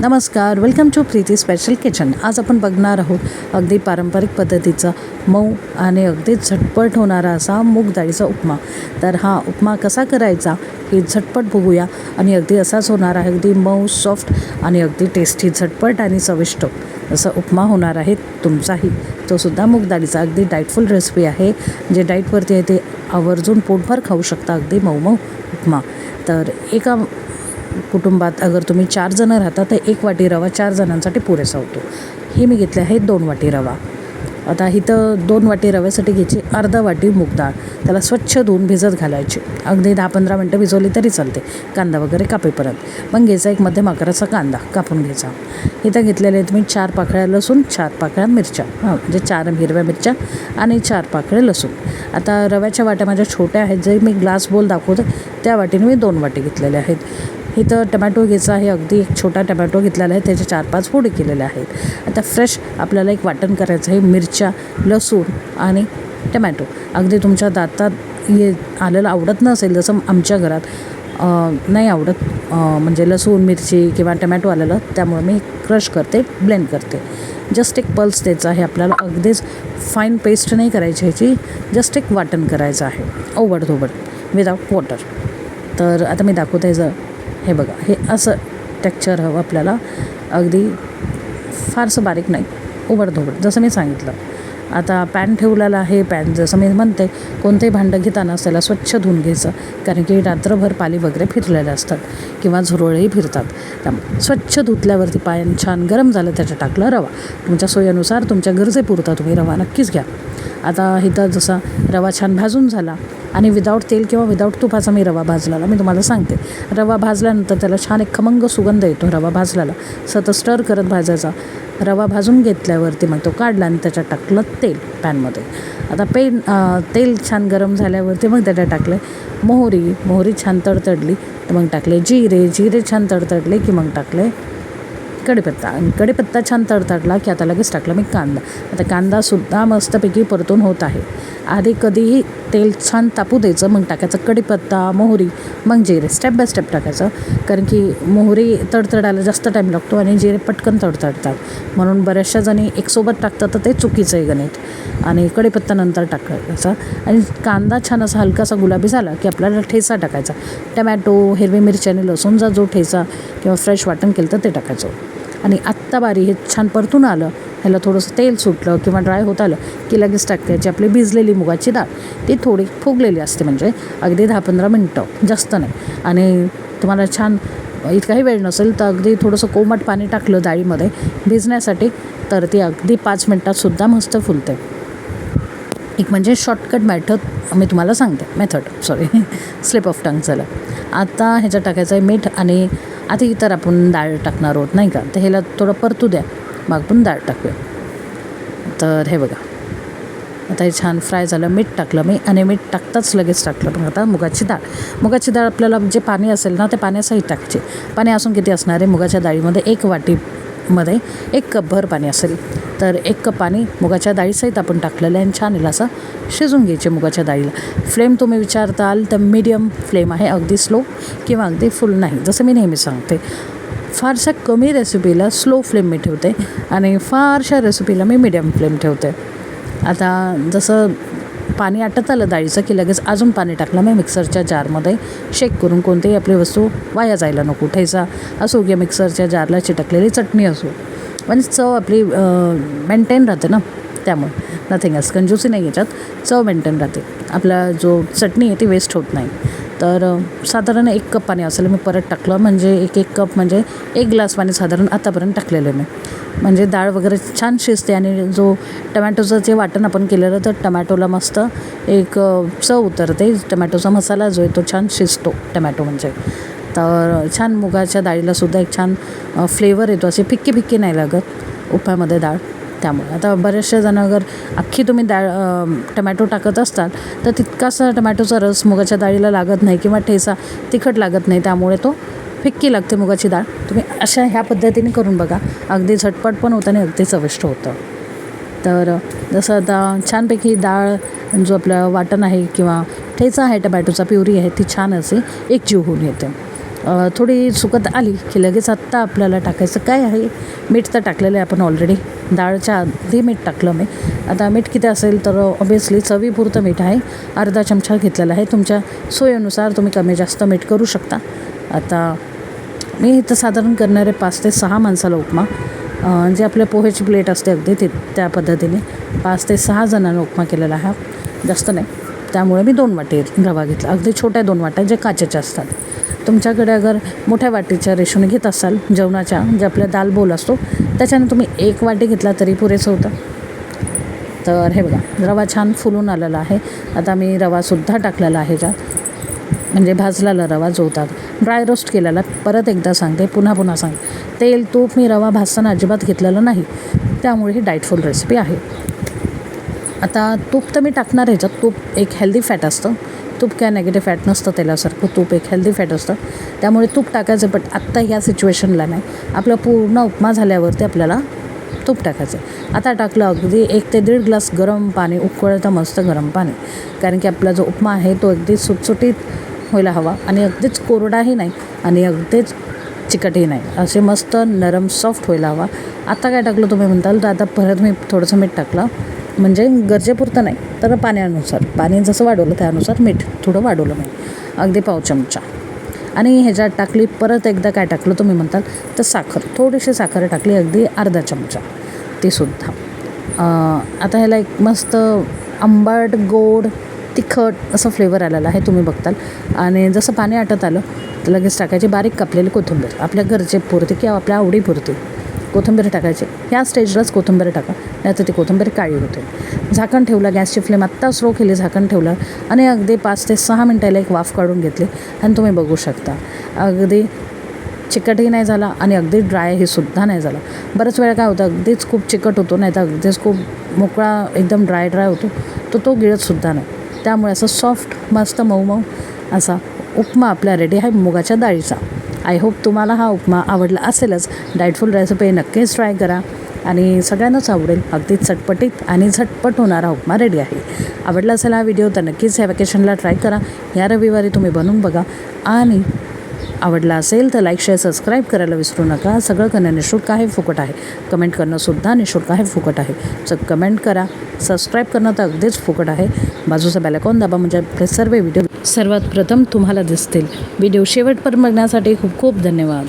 नमस्कार welcome to Preeti special kitchen आज आपण बघणार आहोत अगदी पारंपरिक पद्धतीचा मऊ आणि अगदी झटपट होणारा असा मूग डाळीचा उपमा. तर हा उपमा कसा करायचा हे झटपट बघूया आणि अगदी असाच होणार आहे अगदी मऊ सॉफ्ट आणि अगदी टेस्टी झटपट आणि चविष्ट. असा उपमा होणार आहे तुमचाही. तो सुद्धा मूग डाळीचा. अगदी डाईटफुल रेसिपी आहे. जे डाईटवरती आहे ते आवर्जून पोटभर खाऊ शकता. अगदी मऊ मऊ उपमा. तर एका कुटुंबात अगर तुम्ही चार जणं राहता तर एक वाटी रवा चार जणांसाठी पुरेसा होतो. हे मी घेतले आहे दोन वाटी रवा. आता इथं दोन वाटी रव्यासाठी घ्यायची अर्धा वाटी मूग डाळ. त्याला स्वच्छ धुवून भिजत घालायची. अगदी दहा पंधरा मिनटं भिजवली तरी चालते. कांदा वगैरे कापेपर्यंत. मग घ्यायचा एक मध्यम आकाराचा कांदा कापून घ्यायचा. इथं घेतलेले तुम्ही चार पाकळ्या लसूण चार पाकळ्या मिरच्या. हां म्हणजे चार हिरव्या मिरच्या आणि चार पाकळे लसूण. आता रव्याच्या वाट्या माझ्या छोट्या आहेत. जे मी ग्लास बोल दाखवते त्या वाटीने मी दोन वाटी घेतलेल्या आहेत. इथं टमॅटो घ्यायचा आहे. अगदी एक छोटा टमॅटो घेतलेला आहे. त्याचे चार पाच फोडी केलेले आहेत. आता फ्रेश आपल्याला एक वाटण करायचं आहे. मिरच्या लसूण आणि टमॅटो. अगदी तुमच्या दातात ये आलेलं आवडत नसेल जसं आमच्या घरात नाही आवडत. म्हणजे लसूण मिरची किंवा टमॅटो आलेलं त्यामुळे मी क्रश करते ब्लेंड करते. जस्ट एक पल्स द्यायचा आहे. आपल्याला अगदीच फाईन पेस्ट नाही करायची ह्याची. जस्ट एक वाटण करायचं आहे. ओबडधोबड विदाउट वॉटर. तर आता मी दाखवते जर हे बघा हे असं टेक्चर हवं आपल्याला. अगदी फारसं बारीक नाही उबडधोबड जसं मी सांगितलं. आता पॅन ठेवलेला आहे पॅन जसं मी म्हणते कोणतेही भांडं घेताना त्याला स्वच्छ धुवून घ्यायचं कारण की रात्रभर पाली वगैरे फिरलेले असतात किंवा झुरळही फिरतात. त्यामुळे स्वच्छ धुतल्यावरती पायन छान गरम झालं त्याच्या टाकलं रवा. तुमच्या सोयीनुसार तुमच्या गरजेपुरता तुम्ही रवा नक्कीच घ्या. आता इथं जसा रवा छान भाजून झाला आणि विदाऊट तेल किंवा विदाऊट तुपाचा मी रवा भाजलेला मी तुम्हाला सांगते. रवा भाजल्यानंतर त्याला छान एक खमंग सुगंध येतो रवा भाजलेला सतत स्टर करत भाजायचा. रवा भाजून घेतल्यावरती मग तो काढला आणि त्याच्यात टाकलं तेल पॅनमध्ये. आता पेन तेल छान गरम झाल्यावरती मग त्याच्यात टाकलं मोहरी मोहरी छान तडतडली तर मग टाकले जिरे जिरे छान तडतडले की मग टाकले कढीपत्ता. आणि कढीपत्ता छान तडतडला की आता लगेच टाकला मी कांदा. आता कांदासुद्धा मस्तपैकी परतून होत आहे. आधी कधीही तेल छान तापू द्यायचं मग टाकायचं कढीपत्ता मोहरी मग जिरे. स्टेप बाय स्टेप टाकायचं. कारण की मोहरी तडतडायला जास्त टाईम लागतो आणि जिरे पटकन तडतडतात. म्हणून बऱ्याचशा जणी एकसोबत टाकतात तर ते चुकीचं आहे गणित. आणि कढीपत्ता नंतर टाकायचा. आणि कांदा छान असा हलकासा गुलाबी झाला की आपल्याला ठेचा टाकायचा. टमॅटो हिरवी मिरची आणि लसूणचा जो ठेचा किंवा फ्रेश वाटण केलं तर ते टाकायचं. आणि आत्ता बारी हे छान परतून आलं. ह्याला थोडंसं तेल सुटलं किंवा ड्राय होत आलं की लगेच टाकायची आपली भिजलेली मुगाची डाळ. ती थोडी फुगलेली असते म्हणजे अगदी दहा पंधरा मिनटं जास्त नाही. आणि तुम्हाला छान इतकाही वेळ नसेल तर अगदी थोडंसं कोमट पाणी टाकलं डाळीमध्ये भिजण्यासाठी तर ती अगदी पाच मिनटातसुद्धा मस्त फुलते. एक म्हणजे शॉर्टकट मॅथड मी तुम्हाला सांगते method sorry slip of tongue झालं. आता ह्याच्यात टाकायचं आहे मीठ आणि आधी तर आपण डाळ टाकणार आहोत नाही का? तर ह्याला थोडं परतू द्या. मग आपण डाळ टाकूया. तर हे बघा. आता हे छान फ्राय झालं मीठ टाकलं मी आणि मीठ टाकताच लगेच टाकलं. पण आता मुगाची डाळ. मुगाची डाळ आपल्याला जे पाणी असेल ना ते पाण्यासहित टाकायचे पाणी असून किती असणार आहे? मुगाच्या डाळीमध्ये एक वाटी मध्ये एक कपभर पाणी असेल. तर एक कप पाणी मुगाच्या डाळीसहित आपण टाकलेलं आहे आणि छान याला असं शिजून घ्यायचे मुगाच्या डाळीला. फ्लेम तुम्ही विचारताल तर मीडियम फ्लेम आहे अगदी स्लो किंवा अगदी फुल नाही जसं मी नेहमी सांगते. फारशा कमी रेसिपीला स्लो फ्लेम मी ठेवते आणि फारशा रेसिपीला मी मीडियम फ्लेम ठेवते. आता जसं पाणी आटत आलं डाळीचं की लगेच अजून पाणी टाकलं. मी मिक्सरच्या जारमध्ये शेक करून कोणतीही आपली वस्तू वाया जायला नको. ठेचा असो किंवा मिक्सरच्या जारला चिटकलेली चटणी असो. म्हणजे चव आपली मेंटेन राहते ना त्यामुळे. नथिंग एल्स कंजूसी नाही याच्यात. चव मेंटेन राहते. आपला जो चटणी आहे ती वेस्ट होत नाही. तर साधारण एक कप पाणी असेल मी परत टाकलं. म्हणजे एक एक कप म्हणजे एक ग्लास पाणी साधारण आतापर्यंत टाकलेलं आहे मी. म्हणजे डाळ वगैरे छान शिजते आणि जो टमॅटोचं जे वाटण आपण केलेलं तर टमॅटोला मस्त एक चव उतरते. टमॅटोचा मसाला जो आहे तो छान शिजतो टमॅटो म्हणजे. तर छान मुगाच्या डाळीलासुद्धा एक छान फ्लेवर येतो. असे फिक्की फिक्की नाही लागत उपामध्ये डाळ. त्यामुळे. आता बऱ्याचशा जण अगर अख्खी तुम्ही डाळ टमॅटो टाकत असताल तर तितकासा टमॅटोचा रस मुगाच्या डाळीला लागत नाही किंवा ठेचा तिखट लागत नाही त्यामुळे तो फिक्की लागते मुगाची डाळ. तुम्ही अशा ह्या पद्धतीने करून बघा. अगदी झटपट पण होतं आणि अगदी चविष्ट होतं. तर जसं आता छानपैकी डाळ जो आपलं वाटण आहे किंवा ठेचा आहे टमॅटोचा प्युरी आहे ती छान असे एकजीव होऊन येते. थोडी सुकत आली की लगेच आत्ता आपल्याला टाकायचं. काय आहे? मीठ तर टाकलेलं आहे आपण ऑलरेडी डाळच्या आधी मीठ टाकलं मी. आता मीठ किती असेल तर ऑब्वियसली चवीपुरतं मीठ आहे. अर्धा चमचा घेतलेला आहे. तुमच्या सोयीनुसार तुम्ही कमी जास्त मीठ करू शकता. आता मी इथं साधारण करणारे पाच ते सहा माणसाला उपमा. जे आपल्या पोहेची प्लेट असते अगदी ते त्या पद्धतीने पाच ते सहा जणांना उपमा केलेला आहे जास्त नाही. त्यामुळे मी दोन वाटे रवा घेतला. अगदी छोट्या दोन वाट्या जे काचेच्या असतात. तुमच्याकडे अगर मोठ्या वाटीच्या रेशोने घेत असाल जेवणाच्या जे आपल्या दाल बोल असतो त्याच्याने तुम्ही एक वाटी घेतला तरी पुरेसं होतं. तर हे बघा रवा छान फुलून आलेला आहे. आता मी रवासुद्धा टाकलेला आहे ज्यात म्हणजे भाजलेला रवा जो होता ड्राय रोस्ट केलेला परत एकदा सांगते पुन्हा पुन्हा सांगते. तेल तूप मी रवा भाजताना अजिबात घेतलेलं नाही. त्यामुळे ही डायटफुल रेसिपी आहे. आता तूप तर मी टाकणार ह्याच्यात तूप एक हेल्दी फॅट असतं. तूप काय नेगेटिव्ह फॅट नसतं तेलासारखं तूप एक हेल्दी फॅट असतं. त्यामुळे तूप टाकायचं बट आत्ता ह्या सिच्युएशनला नाही. आपला पूर्ण उपमा झाल्यावरती आपल्याला तूप टाकायचं आता टाकलं अगदी एक ते दीड ग्लास गरम पाणी उकळतं मस्त गरम पाणी. कारण की आपला जो उपमा आहे तो अगदी सुटसुटीत व्हायला हवा. आणि अगदीच कोरडाही नाही आणि अगदीच चिकटही नाही. असे मस्त नरम सॉफ्ट व्हायला हवा. आता काय टाकलं तुम्ही म्हणताल तर आता परत मी थोडंसं मीठ टाकलं. म्हणजे गरजेपुरतं नाही तर पाण्यानुसार पाणी जसं वाढवलं त्यानुसार मीठ थोडं वाढवलं मी अगदी पाव चमचा. आणि ह्याच्यात टाकली परत एकदा काय टाकलं तुम्ही म्हणताल तर साखर थोडीशी साखर टाकली अगदी अर्धा चमचा तीसुद्धा आता ह्याला एक मस्त आंबट गोड तिखट असं फ्लेवर आलेला आहे तुम्ही बघताल. आणि जसं पाणी आटत आलं तर लगेच टाकायची बारीक कापलेली कोथिंबीर आपल्या गरजेपुरती पुरते किंवा आपल्या आवडीपुरती. कोथिंबीर टाकायची. ह्या स्टेजलाच कोथिंबीर टाका नाही तर ती कोथिंबीर काळी होते. झाकण ठेवलं गॅसची फ्लेम आत्ता स्लो केली झाकण ठेवलं आणि अगदी पाच ते सहा मिनटाला एक वाफ काढून घेतली आणि तुम्ही बघू शकता. अगदी चिकटही नाही झाला आणि अगदी ड्राय हे सुद्धा नाही झाला. बऱ्याच वेळा काय होतं अगदीच खूप चिकट होतो नाही तर अगदीच खूप मोकळा एकदम ड्राय ड्राय होतो तो तो गिळतसुद्धा नाही. त्यामुळे असं सॉफ्ट मस्त मऊ मऊ असा उपमा आपला रेडी आहे मुगाच्या डाळीचा. आय होप तुम्हाला हा उपमा आवडला असेलच. डायटफुल रेसिपी नक्कीच ट्राय करा. आणि सगळ्यांनाच आवडेल. अगदी चटपटीत आणि झटपट होणारा उपमा रेडी आहे. आवडला असेल हा व्हिडिओ तर नक्कीच ह्या वॅकेशनला ट्राय करा. या रविवारी तुम्ही बनवून बघा. आणि आवडला असेल तर लाईक शेअर सबस्क्राईब करायला विसरू नका. सगळं करणं निशुल्क आहे फुकट आहे. कमेंट करणंसुद्धा निशुल्क आहे फुकट आहे. सो कमेंट करा. सबस्क्राईब करणं तर अगदीच फुकट आहे. बाजूचा बॅलकॉन दाबा म्हणजे आपले सर्व व्हिडिओ सर्वात प्रथम तुम्हाला दिसतील. व्हिडिओ शेवटपर्यंत बघण्यासाठी खूप खूप धन्यवाद.